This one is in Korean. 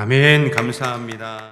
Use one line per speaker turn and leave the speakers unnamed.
아멘. 감사합니다.